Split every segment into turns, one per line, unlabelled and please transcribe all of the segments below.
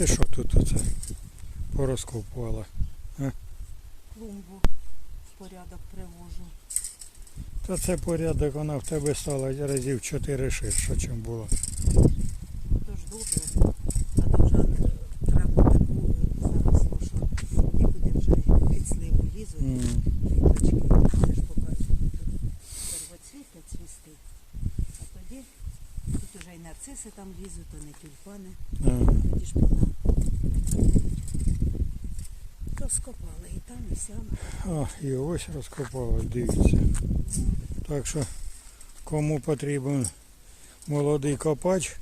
ти що тут оце порозкопувала?
Клумбу в порядок привожу.
Та це порядок, вона в тебе стала разів 4 ширше, ніж було.
Ну то ж добре. А то вже траву таку заросло, що нікуди вже під сливу лізуть. Квіточки, це ж показують тут первоцвіти цвісти. А тоді уже і нарциси там лізуть, а не тюльпани.
А,
Тоді ж вона розкопали і там, і сям.
а, і ось розкопала, дивіться. Так що, кому потрібен молодий копач,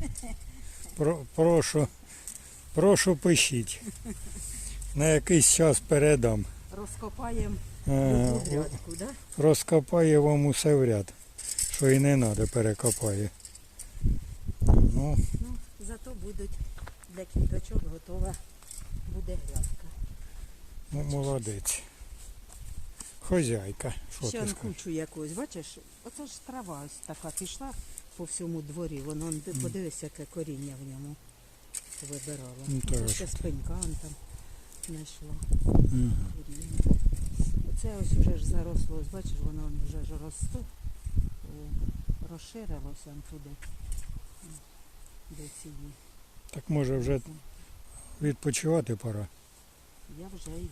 про, прошу, прошу пишіть. На якийсь час передам.
Розкопаємо грядку, да?
розкопає вам усе в ряд, що і не треба перекопає. Ну,
Ну, зато будуть для квіточок готова буде грядка.
ну молодець. Хозяйка, що
Ще
ти
кучу якусь, бачиш, оце ж трава ось така пішла по всьому дворі. Воно он, подивись, яке коріння в ньому вибирала.
Ну, так,
ще спинька он там знайшла
Мгм.
Оце ось уже ж заросло, ось бачиш, воно вже ж росте, розширилося туди. До цієї.
Так може вже відпочивати пора.
Я вже йду.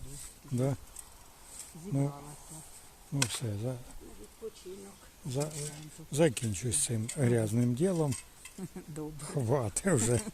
Да?
Зібралася
Ну все, за,
відпочинок.
за, закінчу з цим грязним ділом.
Добре.
Хвати вже.